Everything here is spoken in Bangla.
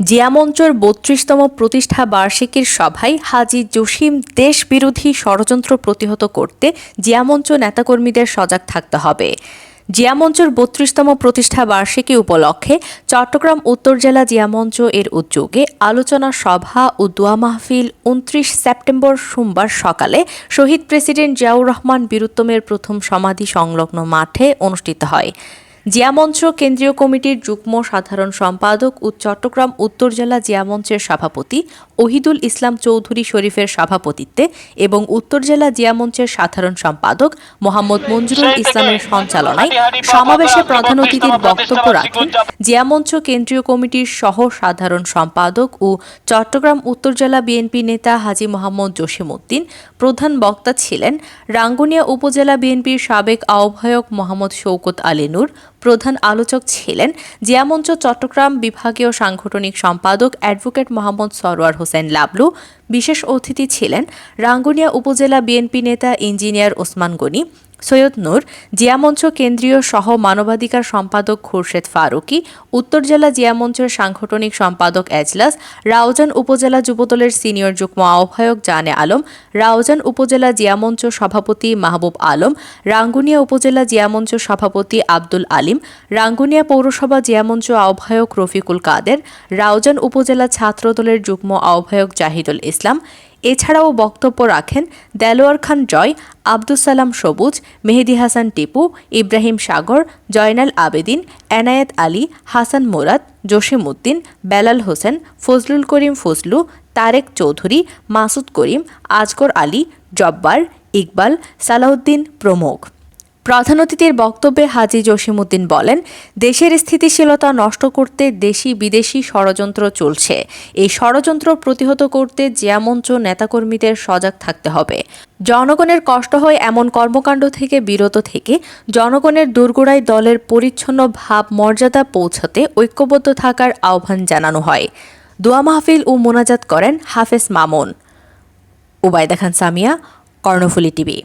জিয়া মঞ্চর বত্রিশতম প্রতিষ্ঠা বার্ষিকীর সভায় হাজি জসিম দেশবিরোধী ষড়যন্ত্র প্রতিহত করতে জিয়া মঞ্চ নেতাকর্মীদের সজাগ থাকতে হবে। জিয়া মঞ্চের বত্রিশতম প্রতিষ্ঠা বার্ষিকী উপলক্ষে চট্টগ্রাম উত্তর জেলা জিয়া মঞ্চ এর উদ্যোগে আলোচনা সভা ও দোয়া মাহফিল উনত্রিশ সেপ্টেম্বর সোমবার সকালে শহীদ প্রেসিডেন্ট জিয়াউর রহমান বীরুত্তমের প্রথম সমাধি সংলগ্ন মাঠে অনুষ্ঠিত হয়। জিয়ামঞ্চ কেন্দ্রীয় কমিটির যুগ্ম সাধারণ সম্পাদক ও চট্টগ্রাম উত্তর জেলা জিয়ামঞ্চের সভাপতি ওহিদুল ইসলাম চৌধুরী শরীফের সভাপতিত্বে এবং উত্তর জেলা জিয়ামঞ্চের সাধারণ সম্পাদক মোহাম্মদ মঞ্জুরুল ইসলামের সঞ্চালনায় সমাবেশে প্রধান অতিথির বক্তব্য রাখেন জিয়ামঞ্চ কেন্দ্রীয় কমিটির সহ সাধারণ সম্পাদক ও চট্টগ্রাম উত্তর জেলা বিএনপি নেতা হাজি মোহাম্মদ জসিমউদ্দিন। প্রধান বক্তা ছিলেন রাঙ্গুনিয়া উপজেলা বিএনপির সাবেক আহ্বায়ক মোহাম্মদ শৌকত আলী নূর প্রধান আলোচক ছিলেন জিয়ামঞ্চ চট্টগ্রাম বিভাগীয় সাংগঠনিক সম্পাদক অ্যাডভোকেট মোহাম্মদ সরোয়ার হোসেন লাবলু, বিশেষ অতিথি ছিলেন রাঙ্গুনিয়া উপজেলা বিএনপি নেতা ইঞ্জিনিয়ার ওসমান গনি সৈয়দ নূর, জিয়ামঞ্চ কেন্দ্রীয় সহ মানবাধিকার সম্পাদক খুরশেদ ফারুকি, উত্তর জেলা জিয়ামঞ্চের সাংগঠনিক সম্পাদক এজলাস রাউজান উপজেলা যুবদলের সিনিয়র যুগ্ম আহ্বায়ক জানে আলম রাউজান উপজেলা জিয়ামঞ্চ সভাপতি মাহবুব আলম, রাঙ্গুনিয়া উপজেলা জিয়ামঞ্চ সভাপতি আব্দুল আলিম, রাঙ্গুনিয়া পৌরসভা জিয়ামঞ্চ আহ্বায়ক রফিকুল কাদের রাউজান উপজেলা ছাত্রদলের যুগ্ম আহ্বায়ক জাহিদুল ইসলাম এছাড়াও বক্তব্য রাখেন দেলোয়ার খান জয়, আব্দুস সালাম সবুজ, মেহেদি হাসান টিপু, ইব্রাহিম সাগর, জয়নাল আবেদিন, এনায়েত আলী, হাসান মোরাদ, জসিম উদ্দিন, বেলাল হোসেন, ফজলুল করিম ফজলু, তারেক চৌধুরী, মাসুদ করিম, আজগর আলী, জব্বার, ইকবাল, সালাউদ্দিন প্রমুখ। প্রধান অতিথির বক্তব্যে হাজি জসিমউদ্দিন বলেন, দেশের স্থিতিশীলতা নষ্ট করতে দেশি বিদেশি ষড়যন্ত্র চলছে। এই ষড়যন্ত্র প্রতিহত করতে জিয়ামঞ্চ নেতাকর্মীদের সজাগ থাকতে হবে। জনগণের কষ্ট হয় এমন কর্মকাণ্ড থেকে বিরত থেকে, জনগণের দুর্গোড়ায় দলের পরিচ্ছন্ন ভাব মর্যাদা পৌঁছাতে ঐক্যবদ্ধ থাকার আহ্বান জানানো হয়। দোয়া মাহফিল ও মোনাজাত করেন হাফেজ মামুন। উবায়দা খান সামিয়া, কর্ণফুলী টিভি।